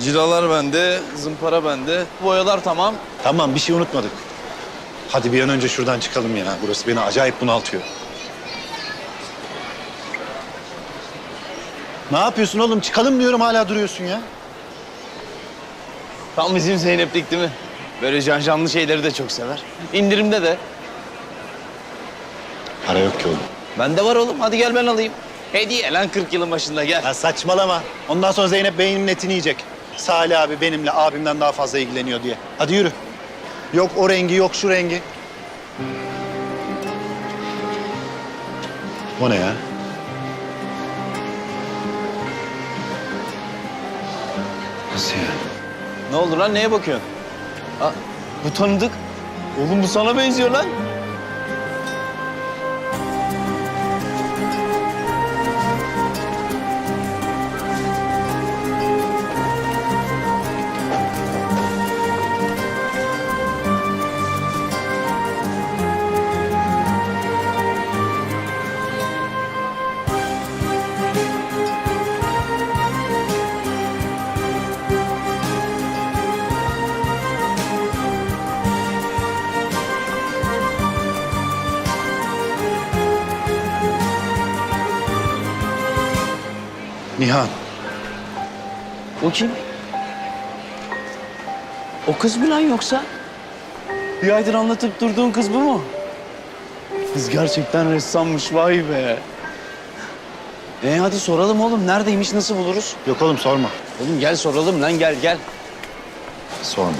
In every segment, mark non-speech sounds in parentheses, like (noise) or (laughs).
Cilalar bende, zımpara bende. Boyalar tamam. Tamam bir şey unutmadık. Hadi bir an önce şuradan çıkalım ya. Burası beni acayip bunaltıyor. Ne yapıyorsun oğlum? Çıkalım diyorum hala duruyorsun ya. Tam bizim Zeynep'lik değil mi? Böyle canlı şeyleri de çok sever. İndirimde de. Para yok ki oğlum. Bende var oğlum. Hadi gel ben alayım. Hediye lan 40 yılın başında gel. Ya saçmalama. Ondan sonra Zeynep beynimin etini yiyecek. Salih abi benimle abimden daha fazla ilgileniyor diye. Hadi yürü. Yok o rengi yok şu rengi. O ne ya? Nasıl ya? Ne oldu lan? Neye bakıyorsun? Aa, bu tanıdık. Oğlum bu sana benziyor lan. Nihan. O kim? O kız mı lan yoksa? Bir aydır anlatıp durduğun kız bu mu? Kız gerçekten ressammış vay be. E hadi soralım oğlum neredeymiş nasıl buluruz? Yok oğlum sorma. Oğlum gel soralım lan gel gel. Sorma.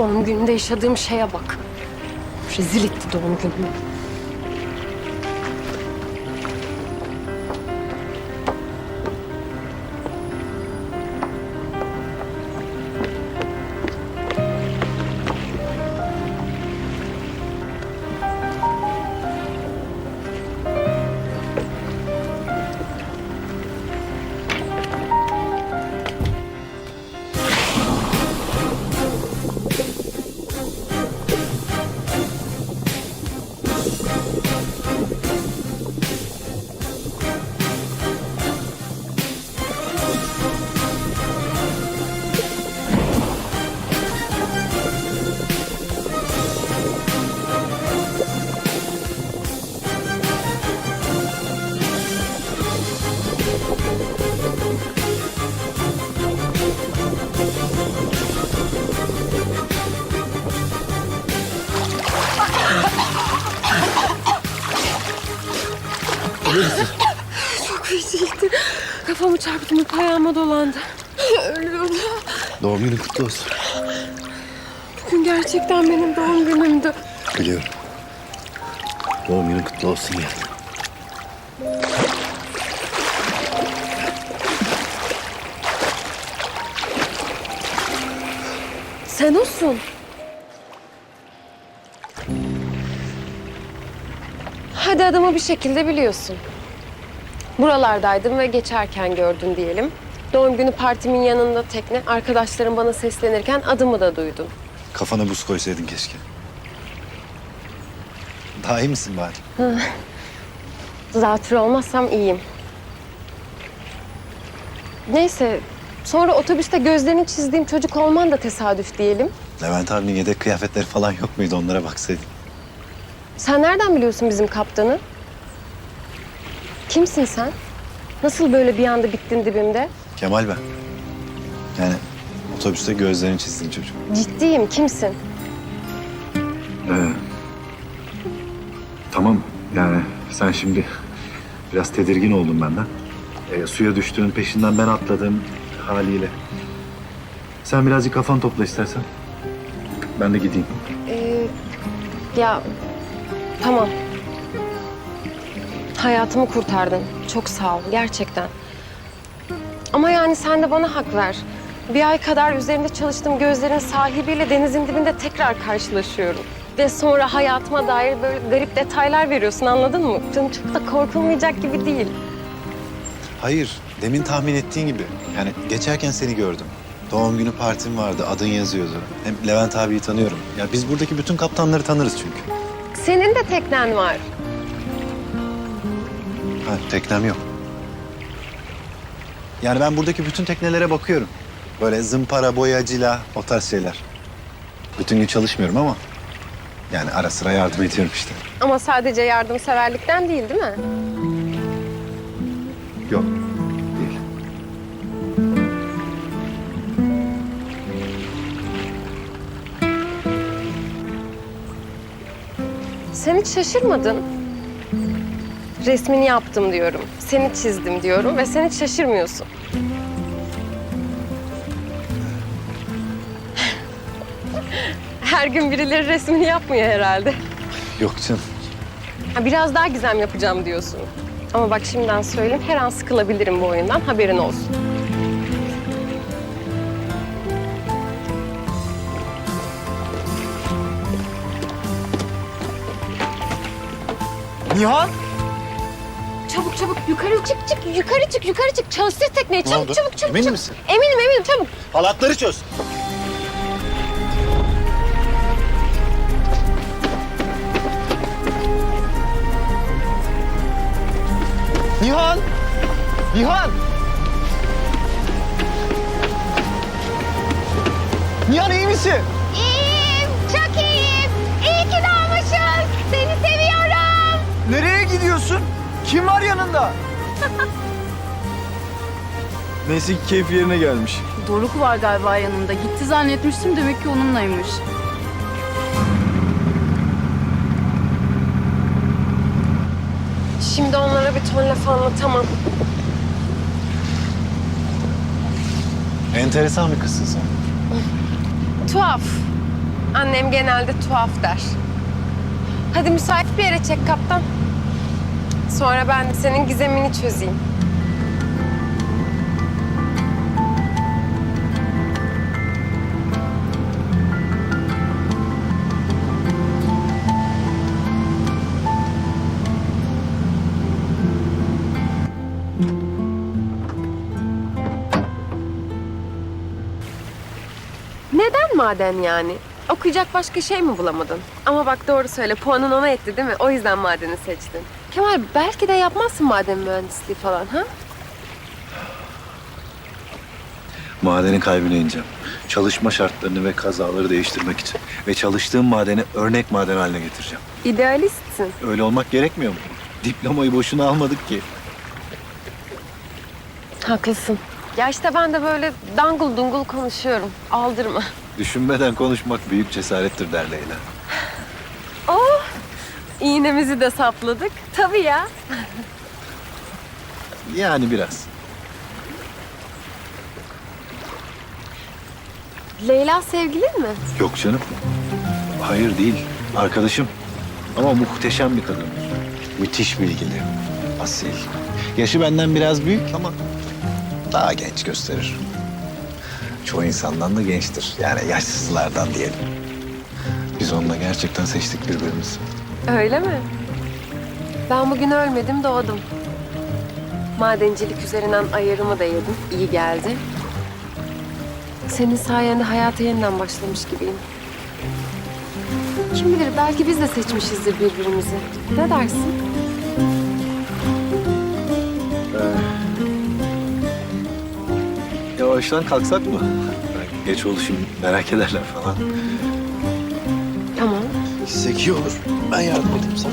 Doğum gününde yaşadığım şeye bak. Rezil etti doğum günümü. Çok rezildi. Kafamı çarptım, hep ayağıma dolandı. Ölüyordu. Doğum günün kutlu olsun. Bugün gerçekten benim doğum günümdü. Biliyorum. Doğum günün kutlu olsun ya. Sen olsun. Hadi adamı bir şekilde biliyorsun. Buralardaydım ve geçerken gördün diyelim. Doğum günü partimin yanında tekne, arkadaşlarım bana seslenirken adımı da duydun. Kafana buz koysaydın keşke. Daha iyi misin bari? Zatürre olmazsam iyiyim. Neyse, sonra otobüste gözlerini çizdiğim çocuk olman da tesadüf diyelim. Levent abinin yedek kıyafetleri falan yok muydu? Onlara baksaydın. Sen nereden biliyorsun bizim kaptanı? Kimsin sen? Nasıl böyle bir anda bittin dibimde? Kemal ben. Yani otobüste gözlerini çizdiğin çocuk. Ciddiyim, kimsin? Ee, tamam yani sen şimdi biraz tedirgin oldun benden. Ee, suya düştüğün peşinden ben atladım haliyle. Sen birazcık kafan topla istersen. Ben de gideyim. Ee, ya tamam. Hayatımı kurtardın. Çok sağ ol gerçekten. Ama yani sen de bana hak ver. Bir ay kadar üzerinde çalıştığım gözlerin sahibiyle denizin dibinde tekrar karşılaşıyorum. Ve sonra hayatıma dair böyle garip detaylar veriyorsun anladın mı? Canım çok da korkulmayacak gibi değil. Hayır, demin tahmin ettiğin gibi. Yani geçerken seni gördüm. Doğum günü partim vardı. Adın yazıyordu. Hem Levent abiyi tanıyorum. Ya biz buradaki bütün kaptanları tanırız çünkü. Senin de teknen var. Ha, teknem yok. Yani ben buradaki bütün teknelere bakıyorum. Böyle zımpara, boyacıyla o tarz şeyler. Bütün gün çalışmıyorum ama yani ara sıra yardım ediyorum işte. Ama sadece yardımseverlikten değil değil mi? Sen hiç şaşırmadın. Resmini yaptım diyorum. Seni çizdim diyorum ve sen hiç şaşırmıyorsun. Her gün birileri resmini yapmıyor herhalde. Yok canım. Ha, biraz daha gizem yapacağım diyorsun. Ama bak şimdiden söyleyeyim her an sıkılabilirim bu oyundan haberin olsun. Nihan! Çabuk çabuk yukarı çık çık yukarı çık yukarı çık çalıştır tekneyi çabuk oldu? çabuk çabuk. Emin çabuk. misin? Eminim eminim çabuk. Halatları çöz. Nihan! Nihan! Nihan iyi misin? Gidiyorsun? Kim var yanında? (laughs) Neyse ki keyif yerine gelmiş. Doruk var galiba yanında. Gitti zannetmiştim demek ki onunlaymış. Şimdi onlara bir ton laf anlatamam. Enteresan bir kızsın sen. Tuhaf. Annem genelde tuhaf der. Hadi müsait bir yere çek kaptan. Sonra ben senin gizemini çözeyim. Neden maden yani? Okuyacak başka şey mi bulamadın? Ama bak doğru söyle puanın ona etti değil mi? O yüzden madeni seçtin. Kemal belki de yapmazsın maden mühendisliği falan ha? Madenin kalbine ineceğim. Çalışma şartlarını ve kazaları değiştirmek için. Ve çalıştığım madeni örnek maden haline getireceğim. İdealistsin. Öyle olmak gerekmiyor mu? Diplomayı boşuna almadık ki. Haklısın. Ya işte ben de böyle dangıl dungul konuşuyorum. Aldırma. Düşünmeden konuşmak büyük cesarettir der Leyla. Oh! İğnemizi de sapladık. Tabii ya. Yani biraz. Leyla sevgilin mi? Yok canım. Hayır değil. Arkadaşım. Ama muhteşem bir kadın. Müthiş bilgili. Asil. Yaşı benden biraz büyük ama daha genç gösterir. Çoğu insandan da gençtir. Yani yaşsızlardan diyelim. Biz onunla gerçekten seçtik birbirimizi. Öyle mi? Ben bugün ölmedim doğdum. Madencilik üzerinden ayarımı da yedim. İyi geldi. Senin sayende hayata yeniden başlamış gibiyim. Kim bilir belki biz de seçmişizdir birbirimizi. Ne dersin? Yavaştan kalksak mı? Geç oldu şimdi merak ederler falan. Tamam. İyi olur. Ben yardım edeyim sana.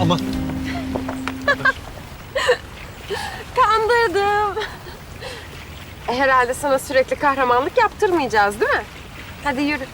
Ama (laughs) Kandırdım. E, herhalde sana sürekli kahramanlık yaptırmayacağız değil mi? Hadi yürü.